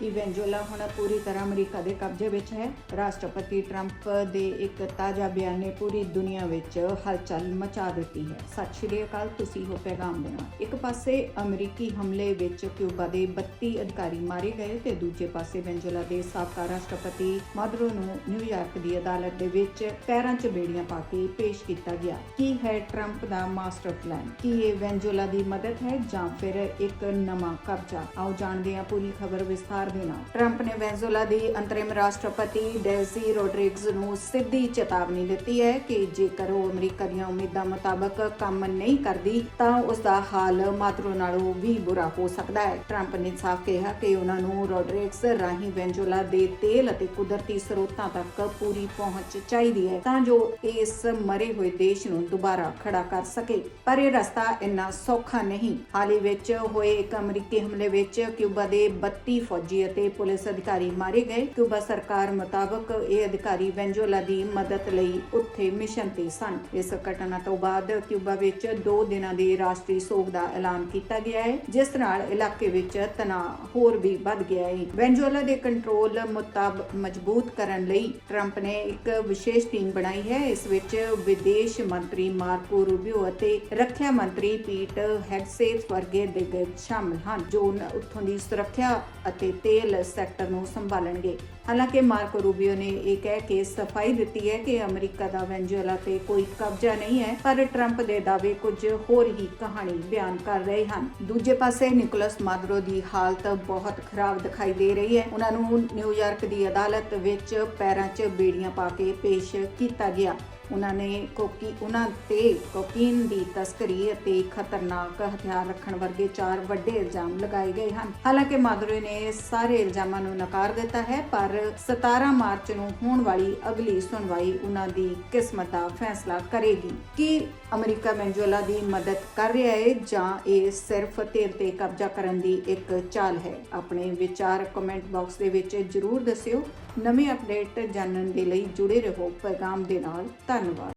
ਕਿ ਵੈਨਜ਼ੂਏਲਾ ਹੁਣ ਪੂਰੀ ਤਰ੍ਹਾਂ ਅਮਰੀਕਾ ਦੇ ਕਬਜ਼ੇ ਵਿੱਚ ਹੈ। ਰਾਸ਼ਟਰਪਤੀ ਟਰੰਪ ਦੇ ਇੱਕ ਤਾਜ਼ਾ ਬਿਆਨ ਨੇ ਪੂਰੀ ਦੁਨੀਆ ਵਿੱਚ ਹਲਚਲ ਮਚਾ ਦਿੱਤੀ ਹੈ। ਸਤਿ ਸ਼੍ਰੀ ਅਕਾਲ, ਤੁਸੀਂ ਹੋ ਪੈਗਾਮ ਦੇ ਨਾਲ। ਇੱਕ ਪਾਸੇ ਅਮਰੀਕੀ ਹਮਲੇ ਵਿੱਚ ਕਿਊਬਾ ਦੇ 32 ਅਧਿਕਾਰੀ ਮਾਰੇ ਗਏ ਤੇ ਦੂਜੇ ਪਾਸੇ ਵੈਨਜ਼ੂਏਲਾ ਦੇ ਸਾਬਕਾ ਰਾਸ਼ਟਰਪਤੀ ਮਾਦਰੋ ਨੂੰ ਨਿਊਯਾਰਕ ਦੀ ਅਦਾਲਤ ਦੇ ਵਿੱਚ ਪੈਰਾਂ 'ਚ ਬੇੜੀਆਂ ਪਾ ਕੇ ਪੇਸ਼ ਕੀਤਾ ਗਿਆ। ਕੀ ਹੈ ਟਰੰਪ ਦਾ ਮਾਸਟਰ ਪਲਾਨ? ਕੀ ਇਹ ਵੈਨਜ਼ੂਏਲਾ ਦੀ ਮਦਦ ਹੈ ਜਾਂ ਫਿਰ ਇੱਕ ਨਵਾਂ ਕਬਜ਼ਾ? ਆਓ ਜਾਣਦੇ ਹਾਂ ਪੂਰੀ ਖਬਰ ਵਿਸਥਾਰ ਦੇ ਨਾਲ ਟਰੰਪ ਨੇ ਵੈਨਜ਼ੂਏਲਾ ਦੀ ਅੰਤਰਿਮ ਰਾਸ਼ਟਰਪਤੀ ਡੈਜੀ ਰੋਡਰਿਗਜ਼ ਨੂੰ ਸਿੱਧੀ ਚੇਤਾਵਨੀ ਦਿੱਤੀ ਹੈ ਕਿ ਜੇਕਰ ਉਹ ਅਮਰੀਕਾ ਦੀਆਂ ਉਮੀਦਾਂ ਮੁਤਾਬਕ ਕੰਮ ਨਹੀਂ ਕਰਦੀ, ਤਾਂ ਉਸ ਦਾ ਹਾਲ ਮਾਤਰੋ ਨਾਲੋਂ ਵੀ ਬੁਰਾ ਹੋ ਸਕਦਾ ਹੈ। ਟਰੰਪ ਨੇ ਸਾਫ਼ ਕਿਹਾ ਕਿ ਉਹਨਾਂ ਨੂੰ ਰੋਡਰਿਗਜ਼ ਰਾਹੀਂ ਵੈਨਜ਼ੂਏਲਾ ਦੇ ਤੇਲ ਅਤੇ ਕੁਦਰਤੀ ਸਰੋਤਾਂ ਤੱਕ ਪੂਰੀ ਪਹੁੰਚ ਚਾਹੀਦੀ ਹੈ, ਤਾਂ ਜੋ ਇਸ ਮਰੇ ਹੋਏ ਦੇਸ਼ ਨੂੰ ਦੁਬਾਰਾ ਖੜਾ ਕਰ ਸਕੇ। ਪਰ ਇਹ ਰਸਤਾ ਇੰਨਾ ਸੌਖਾ ਨਹੀਂ। ਹਾਲ ਹੀ ਵਿੱਚ ਹੋਏ ਇੱਕ ਅਮਰੀਕੀ ਹਮਲੇ ਵਿੱਚ ਕਿਊਬਾ ਦੇ 32 ਫੌਜੀ ਅਤੇ ਪੁਲਿਸ ਅਧਿਕਾਰੀ ਮਾਰੇ ਗਏ। ਕਿਊਬਾ ਸਰਕਾਰ ਮੁਤਾਬਕ ਇਹ ਅਧਿਕਾਰੀ ਵੈਨਜ਼ੂਏਲਾ ਦੀ ਮਦਦ ਲਈ ਉੱਥੇ ਮਿਸ਼ਨ ਤੇ ਸਨ। ਇਸ ਘਟਨਾ ਤੋਂ ਬਾਅਦ ਕਿਊਬਾ ਵਿੱਚ 2 ਦਿਨਾਂ ਦੀ ਰਾਸ਼ਟਰੀ ਸੋਗ ਦਾ ਐਲਾਨ ਕੀਤਾ ਗਿਆ ਹੈ, ਜਿਸ ਨਾਲ ਇਲਾਕੇ ਵਿੱਚ ਤਣਾਅ ਹੋਰ ਵੀ ਵੱਧ ਗਿਆ ਹੈ। ਵੈਨਜ਼ੂਏਲਾ ਦੇ ਕੰਟਰੋਲ ਮੁਤਾਬਕ ਮਜ਼ਬੂਤ ਕਰਨ ਲਈ ਟਰੰਪ ਨੇ ਇੱਕ ਵਿਸ਼ੇਸ਼ ਟੀਮ ਬਣਾਈ ਹੈ। ਇਸ ਵਿੱਚ ਵਿਦੇਸ਼ ਮੰਤਰੀ ਮਾਰਕੋ ਰੂਬੀਓ ਅਤੇ ਰੱਖਿਆ ਮੰਤਰੀ ਪੀਟ ਹੈਗਸੇਥ ਵਰਗੇ ਦਿੱਗਜ ਸ਼ਾਮਲ ਹਨ, ਜੋ ਉੱਥੋਂ ਦੀ ਸੁਰੱਖਿਆ ਅਤੇ ਤੇਲ ਸੈਕਟਰ ਨੂੰ ਸੰਭਾਲਣਗੇ। ਹਾਲਾਂਕਿ ਮਾਰਕੋ ਰੂਬੀਓ ਨੇ ਇਹ ਕਹਿ ਕੇ ਸਫ਼ਾਈ ਦਿੱਤੀ ਹੈ ਕਿ ਅਮਰੀਕਾ ਦਾ ਵੈਨਜ਼ੂਏਲਾ ਤੇ ਕੋਈ ਕਬਜ਼ਾ ਨਹੀਂ ਹੈ, ਪਰ ਟਰੰਪ ਦੇ ਦਾਅਵੇ ਕੁਝ ਹੋਰ ਹੀ ਕਹਾਣੀ ਬਿਆਨ ਕਰ ਰਹੇ ਹਨ। ਦੂਜੇ ਪਾਸੇ ਨਿਕੋਲਸ ਮਾਦਰੋ ਦੀ ਹਾਲਤ ਬਹੁਤ ਖਰਾਬ ਦਿਖਾਈ ਦੇ ਰਹੀ ਹੈ। ਉਹਨਾਂ ਨੂੰ ਨਿਊਯਾਰਕ ਦੀ ਅਦਾਲਤ ਵਿੱਚ ਪੈਰਾਂ 'ਚ ਬੇੜੀਆਂ ਪਾ ਕੇ ਪੇਸ਼ ਕੀਤਾ ਗਿਆ। ਉਹਨਾਂ ਨੇ ਕੋਕੀ, ਉਹਨਾਂ ਤੇ ਕੋਕੀਨ ਦੀ ਤਸਕਰੀ ਅਤੇ ਖਤਰਨਾਕ ਹਥਿਆਰ ਰੱਖਣ ਵਰਗੇ ਚਾਰ ਵੱਡੇ ਇਲਜ਼ਾਮ ਲਗਾਏ ਗਏ ਹਨ। ਹਾਲਾਂਕਿ ਮਾਦੁਰੇ ਨੇ ਸਾਰੇ ਇਲਜ਼ਾਮਾਂ ਨੂੰ ਨਕਾਰ ਦਿੱਤਾ ਹੈ, ਪਰ 17 ਮਾਰਚ ਨੂੰ ਹੋਣ ਵਾਲੀ ਅਗਲੀ ਸੁਣਵਾਈ ਉਹਨਾਂ ਦੀ ਕਿਸਮਤ ਦਾ ਫੈਸਲਾ ਕਰੇਗੀ। ਕਿ ਅਮਰੀਕਾ ਵੈਨਜ਼ੂਏਲਾ ਦੀ ਮਦਦ ਕਰ ਰਿਹਾ ਹੈ ਜਾਂ ਇਹ ਸਿਰਫ ਤੇਲ ਤੇ ਕਬਜ਼ਾ ਕਰਨ ਦੀ ਇੱਕ ਚਾਲ ਹੈ? ਆਪਣੇ ਵਿਚਾਰ ਕਮੈਂਟ ਬਾਕਸ ਦੇ ਵਿੱਚ ਜਰੂਰ ਦੱਸਿਓ। ਨਵੇਂ ਅਪਡੇਟ ਜਾਣਨ ਦੇ ਲਈ ਜੁੜੇ ਰਹੋ, ਪੈਗਾਮ ਦੇ ਨਾਲ। ਧੰਨਵਾਦ